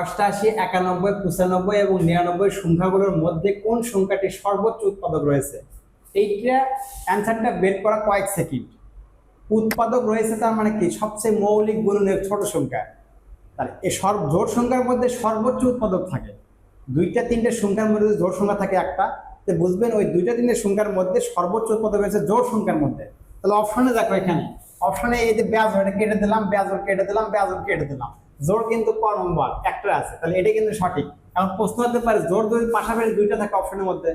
অষ্টাশি, একানব্বই, পঁচানব্বই এবং নিরানব্বই সংখ্যাগুলোর মধ্যে কোন সংখ্যাটি সর্বোচ্চ উৎপাদক রয়েছে? এইটা অ্যান্সারটা বের করা কয়েক সেকেন্ড। উৎপাদক রয়েছে তার মানে কি? সবচেয়ে মৌলিক গুণনের ছোট সংখ্যা। তাহলে এই সর্ব জোর সংখ্যার মধ্যে সর্বোচ্চ উৎপাদক থাকে। দুইটা, তিনটে সংখ্যার মধ্যে জোড় সংখ্যা থাকে একটা, তো বুঝবেন ওই দুইটা, তিনটে সংখ্যার মধ্যে সর্বোচ্চ উৎপাদক রয়েছে জোর সংখ্যার মধ্যে। তাহলে অপশনে দেখো এখানে। অপশনে এই যে ব্যাজ কেটে দিলাম, ব্যাজর কেটে দিলাম, ব্যাজর কেটে দিলাম। জোড় কিন্তু ক নম্বর? একটা আছে। তাহলে এটা কিন্তু সঠিক। এখন প্রশ্ন হতে পারে, জোর যদি পাশাপাশি দুইটা থাকে অপশনের মধ্যে,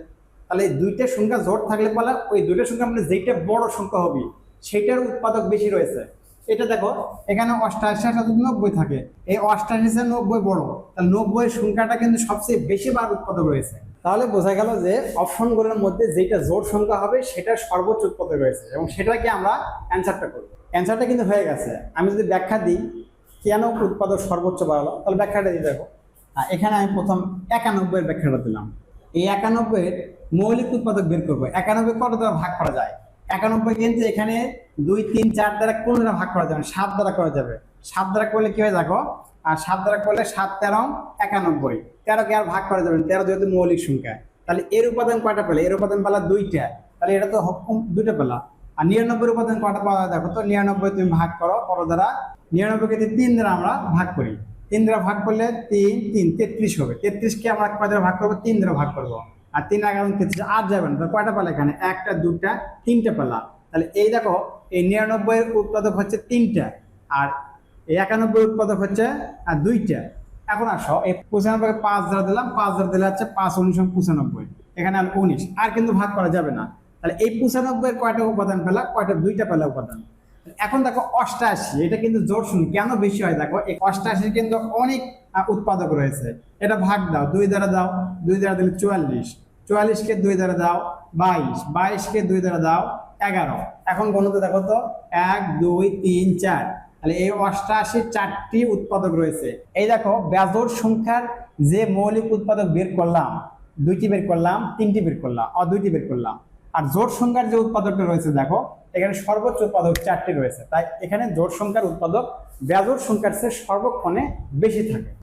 তাহলে দুইটা সংখ্যা জোর থাকলে বলে, ওই দুইটা সংখ্যা মানে যেটা বড় সংখ্যা হবে সেটার উৎপাদক বেশি রয়েছে। এটা দেখো, এখানে অষ্টাশি সাথে নব্বই থাকে। এই অষ্টাশি সাথে নব্বই বড়, তাহলে নব্বই সংখ্যাটা কিন্তু সবচেয়ে বেশি বার উৎপাদক রয়েছে। তাহলে বোঝা গেল যে অপশনগুলোর মধ্যে যেটা জোর সংখ্যা হবে, সেটার সর্বোচ্চ উৎপাদক রয়েছে। এবং সেটাকে আমরা অ্যান্সারটা করব। অ্যান্সারটা কিন্তু হয়ে গেছে। আমি যদি ব্যাখ্যা দিই কেন উৎপাদক সর্বোচ্চ বাড়ালো? তাহলে ব্যাখ্যাটা দিয়ে দেখো। এখানে আমি প্রথম একানব্বইয়ের ব্যাখ্যাটা দিলাম। এই একানব্বইয়ের মৌলিক উৎপাদক বের করব। একানব্বই কত দ্বারা ভাগ করা যায়? একানব্বই কিন্তু এখানে দুই, তিন, চার দ্বারা কোন দ্বারা ভাগ করা যাবে? সাত দ্বারা করা যাবে। সাত দ্বারা করলে কি হয়ে দেখো? আর সাত দ্বারা করলে সাত, তেরো, একানব্বই। তেরোকে আর ভাগ করা যাবে তেরো যেহেতু মৌলিক সংখ্যা। তাহলে এর উপাদান কয়টা পেলে? এর উপাদান পেলা দুইটা। তাহলে এটা তো দুইটা পেলা। আর নিরানব্বই উপাদান কয়টা পাওয়া যায় দেখো তো, নিরানব্বই তুমি ভাগ করো করো দ্বারা নিরানব্বইকে তিন দ্বারা আমরা ভাগ করি। তিন দ্বারা ভাগ করলে তিন তিন, তেত্রিশ হবে। তেত্রিশকে আমরা কয় দ্বারা ভাগ করব, তিন দ্বারা ভাগ করব। আর তিন এগারো তেত্রিশ আর যাবেন তো কয়টা পালা এখানে? একটা, দুটা, তিনটা পালা। তাহলে এই দেখো, এই নিরানব্বই উৎপাদক হচ্ছে তিনটা আর এই একানব্বই উৎপাদক হচ্ছে আর দুইটা। এখন আসো, এই পঁচানব্বই পাঁচ দ্বারা দিলাম, পাঁচ দ্বারা দিলে হচ্ছে পাঁচ উনিশ পঁচানব্বই। এখানে আর উনিশ। আর কিন্তু ভাগ করা যাবে না। তাহলে এই পঁচানব্বই কয়টা উপাদান পেলা কয়টা? দুইটা পেলা উপাদান। এখন দেখো অষ্টাশি, এটা কিন্তু জোর শুনি, কেন বেশি হয় দেখো? এই অষ্টাশির কিন্তু অনেক উৎপাদক রয়েছে। এটা ভাগ দাও, দুই দ্বারা দাও, দুই দ্বারা দিলে চুয়াল্লিশ। চুয়াল্লিশকে দুই দ্বারা দাও, বাইশ। বাইশকে দুই দ্বারা দাও, এগারো। এখন গণতে দেখো তো, এক, দুই, তিন, চার। তাহলে এই অষ্টাশি চারটি উৎপাদক রয়েছে। এই দেখো বেজোর সংখ্যার যে মৌলিক উৎপাদক বের করলাম, দুইটি বের করলাম, তিনটি বের করলাম আর দুইটি বের করলাম। আর জোট সংখ্যার যে উৎপাদকটা রয়েছে, দেখো, এখানে সর্বোচ্চ উৎপাদক চারটি রয়েছে। তাই এখানে জোট সংখ্যার উৎপাদক, ব্যাজোট সংখ্যার চেয়ে সর্বক্ষণে বেশি থাকে।